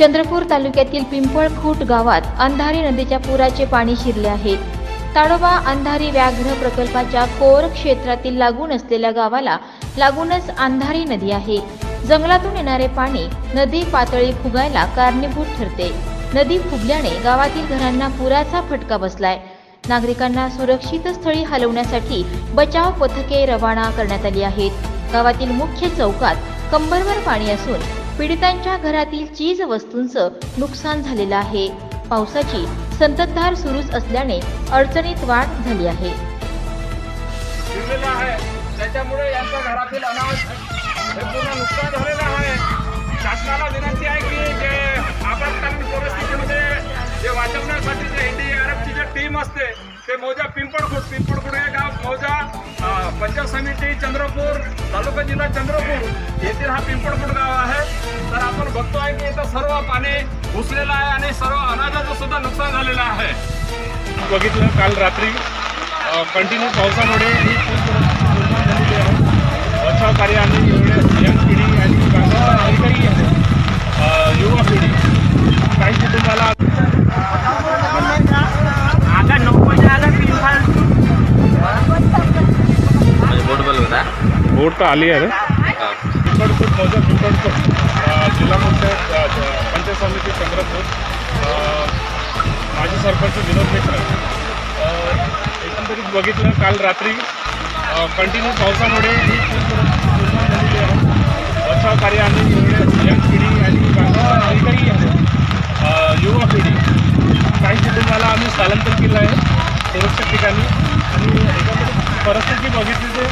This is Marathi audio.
चंद्रपूर तालुक्यातील पिंपळखूट गावात अंधारी नदीच्या पुराचे पाणी शिरले आहे. ताडोबा अंधारी व्याघ्र प्रकल्पाच्या कोर क्षेत्रातील लागून असलेल्या गावाला लागूनच अंधारी नदी आहे. जंगलातून येणारे पाणी नदी पातळी फुगायला कारणीभूत ठरते. नदी फुगल्याने गावातील घरांना पुराचा फटका बसलाय. नागरिकांना सुरक्षित स्थळी हलवण्यासाठी बचाव पथके रवाना करण्यात आली आहेत. गावातील मुख्य चौकात कंबरवर पाणी असून पीडितांच्या घरातील चीज वस्तूंचं नुकसान झालेलं आहे. पावसाची संततधार सुरूच असल्याने अडचणीत वाढ झाली आहे. त्याच्यामुळे यांच्या घरातील हे पूर्ण नुकसान झालेलं आहे. शासनाला विनंती आहे की जे आपत्कालीन परिस्थितीमध्ये जे वाचवण्यासाठी जे टीम असते ते मोजा पिंपळखुट पिंपळखुट हे पंचायत समिती चंद्रपूर तालुका जिल्हा चंद्रपूर येथील हा पिंपळपूर गाव आहे. तर आपण बघतो आहे की इथं सर्व पाणी घुसलेलं आहे आणि सर्व अनाजाचं सुद्धा नुकसान झालेलं आहे. बघितलं काल रात्री कंटिन्यू पावसामुळे ही पूर बोट तर आली आहे पिंपळपूर मौजा पिंपळपूर जिल्हा पंचायत अ, पंचायत समिती चंद्रपूर माजी सरपंच विनोद मित्र एकंदरीत बघितलं काल रात्री कंटिन्यू पावसामुळे ही पूर झालेली आहे बचाव कार्य आणि यंग पिढी आणि बाकीच्या नागरिकही युवा पिढी काही कुटुंबाला आम्ही स्थलांतर केलं आहे सुरक्षित ठिकाणी आणि एकंदरीत परिस्थिती बघितली ते